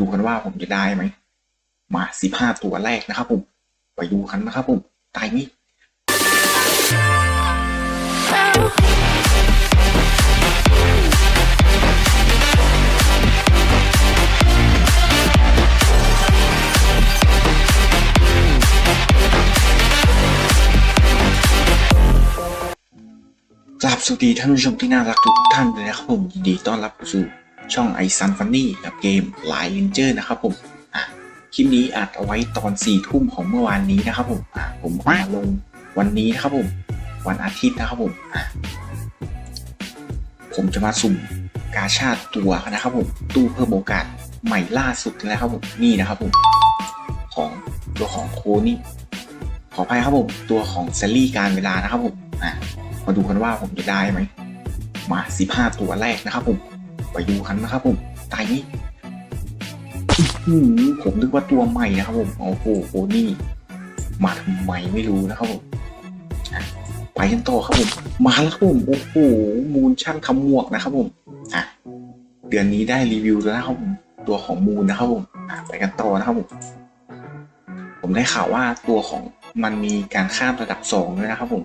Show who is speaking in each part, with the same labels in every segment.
Speaker 1: ดูกันว่าผมจะได้ไหม มาสิบห้าตัวแรกนะครับผม ไปดูกันนะครับผมตายนี้กราบสวัสดีท่านผู้ชมที่น่ารักทุกท่านเลยนะครับผมยินดีต้อนรับสู่ ช่องไอซันฟันนี่กับเกมไลน์เลนเจอร์นะครับผมคลิปนี้อัดเอาไว้ตอน4ี่ทุ่มของเมื่อวานนี้นะครับผมผมมาลงวันนี้นะครับผม วันอาทิตย์นะครับผมผมจะมาสุ่มกาชาติตัวนะครับผมตู้เพิ่มโอกาสใหม่ล่าสุดนะครับผมนี่นะครับผมของตัวของโคนี่ขออภัยครับผมตัวของแซลลี่การเวลานะครับผมมาดูกันว่าผมจะได้ไหมมาสิบห้าตัวแรกนะครับผม ไปดูกันนะครับผมตายนี้อื้อหือผมนึกว่าตัวใหม่นะครับผมโอ้โหโหนี่มาทำไมไม่รู้นะครับผมไปกันต่อครับผม มาแล้วครับผมโอ้โหมูลช่างทำหมวกนะครับผมอะเดือนนี้ได้รีวิวแล้วนะครับผมตัวของมูลนะครับผมไปกันต่อนะครับผมผมได้ข่าวว่าตัวของมันมีการข้ามระดับสองด้วยนะครับผม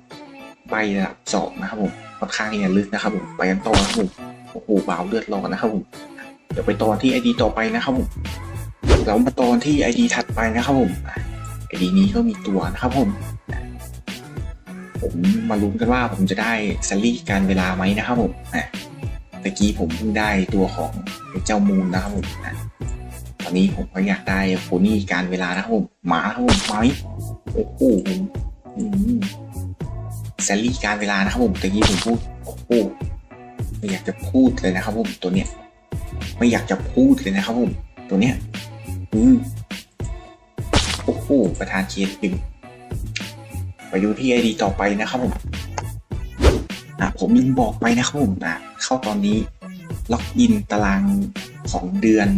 Speaker 1: ใบระดับสองนะครับผมค่อนข้างที่จะลึกนะครับผมไปกันต่อนะครับผม โอ้โหบ่าวเลือดร้อนนะครับผมเดี๋ยวไปตอนที่ไอดีต่อไปนะครับผมเรามาตอนที่ไอดีถัดไปนะครับผมไอดีนี้ก็มีตัวนะครับผม ผมมาลุ้นกันว่าผมจะได้ซลลี่การเวลาไหมนะครับผมตะกี้ผมเพิ่งได้ตัวของเจ้ามูนนะครับผมตอนนี้ผมก็อยากได้โฟนี่การเวลานะครับผมหมาครับผมไหมโอ้โหอืมแซลลี่การเวลานะครับผมตะกี้ผมพูดโอ้โห ไม่อยากจะพูดเลยนะครับผมตัวเนี้ยไม่อยากจะพูดเลยนะครับผมตัวเนี้ยอืมโอ้โหประธานเชียร์ดึงไปดูที่ไอดีต่อไปนะครับผมอะผมยิงบอกไปนะครับผมอะเข้าตอนนี้ล็อกอินตารางของเดือน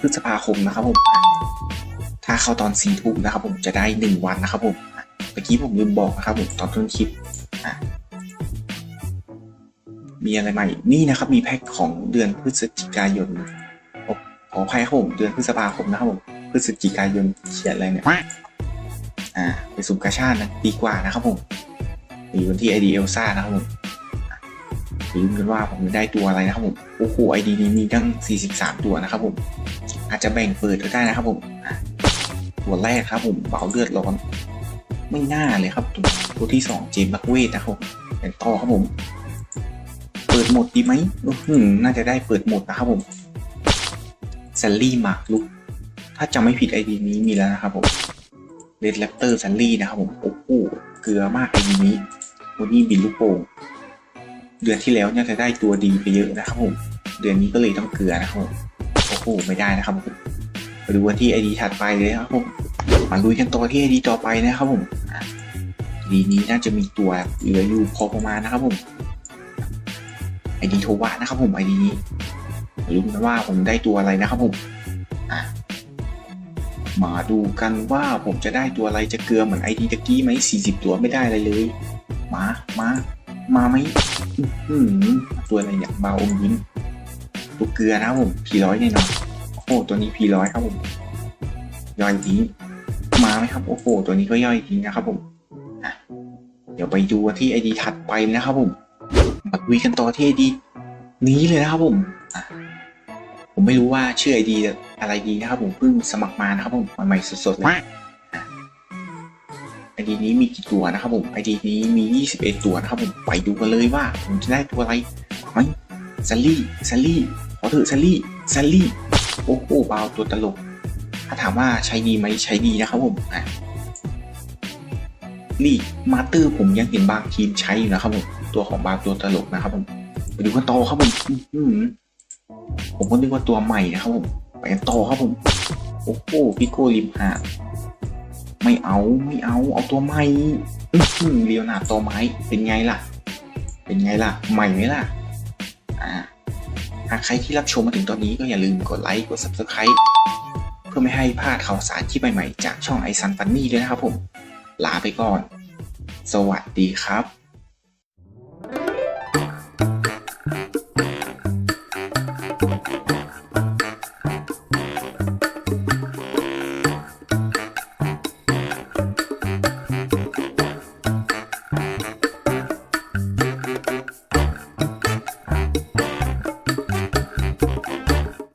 Speaker 1: พฤษภาคมนะครับผม ถ้าเข้าตอนสี่ทุ่มนะครับผมจะได้หนึ่งวันนะครับผมเมื่อกี้ผมลืมบอกนะครับผมตอนต้นคลิป มีอะไรใหม่นี่นะครับ มีแพ็คของเดือนพฤศจิกายนขออภัยครับผมเดือนพฤษภาคมนะครับผมพฤศจิกายนเขียนอะไรเนี่ยอ่าไปสุ่มกาชาตินะดีกว่านะครับผมมีวันที่ไอดีเอลซ่านะครับผมอะลุ้นกันว่าผมได้ตัวอะไรนะครับผมโอ้โหไอดีนี้มีตั้ง 43 ตัวนะครับผม อาจจะแบ่งเปิดก็ได้นะครับผมตัวแรกครับผมเบาเลือดร้อน ไม่น่าเลยครับ ตัวที่สองเจมส์บักเวทนะครับเป็นต่อครับผม ปิดหมดดีไหมอื้อหือน่าจะได้เปิดหมดนะครับผมแซลลี่มาร์กลุกถ้าจำไม่ผิดไอดีนี้มีแล้วนะครับผมเรดแรปเตอร์แซลลี่นะครับผมโอ้โหเกลือมากไอดีนี้วันนี้บินลูกโป่งเดือนที่แล้วเนี่ยจะได้ตัวดีไปเยอะนะครับผม เดือนนี้ก็เลยต้องเกลือนะครับผมโอ้โหไม่ได้นะครับผมไปดูวันที่ไอดีถัดไปเลยครับผมมาลุยกันต่อที่ไอดีต่อไปนะครับผมอะดีนี้น่าจะมีตัวเหลืออยู่พอประมาณนะครับผม ไอดีโทวะนะครับผมไอดีนี้มาลุ้นกันว่าผมได้ตัวอะไรนะครับผมมาดูกันว่าผมจะได้ตัวอะไรจะเกลือเหมือนไอดีตะกี้ไหมสี่สิบตัวไม่ได้อะไรเลย มามามาไหมตัวอะไรเนี่ยบาอมยิ้มตัวเกลือนะครับผมพีร้อยแน่นอนโอ้ตัวนี้พีร้อยครับผมย่อยทิ้งมาไหมครับโอ้โหตัวนี้ก็ย่อยจริงนะครับผมเดี๋ยวไปดูที่ไอดีถัดไปนะครับผม มาคุยกันต่อที่ไอดีนี้เลยนะครับผมผมไม่รู้ว่าชื่อไอดีอะไรดีนะครับผมเพิ่งสมัครมานะครับผมใหม่ๆสดๆเลยไอดีนี้มีกี่ตัวนะครับผมไอดีนี้มี 21 ตัวนะครับผมไปดูกันเลยว่า ผมจะได้ตัวอะไรไหมซัลลี่ซัลลี่ขอเถอะซัลลี่ซัลลี่โอ้โหเบาตัวตลก ถ้าถามว่าใช้ดีไหมใช้ดีนะครับผมอะลีกมาเตอร์ผมยังเห็นบางทีมใช้อยู่นะครับผม ตัวของบางตัวตลกนะครับผมไปดูกันต่อครับผมผมก็นึกว่าตัวใหม่นะครับผมไปกันต่อครับผมโอ้โหพิโกลิมหาไม่เอาไม่เอาเอาตัวใหม่เรียวนาตัวไม้เป็นไงล่ะ เป็นไงล่ะ ใหม่ไหมล่ะอ่าหากใครที่รับชมมาถึงตอนนี้ก็อย่าลืมกดไลค์กด subscribe เพื่อไม่ให้พลาดข่าวสารที่ใหม่ๆจากช่องไอซันฟันนี่ด้วยนะครับผม ลาไปก่อน สวัสดีครับ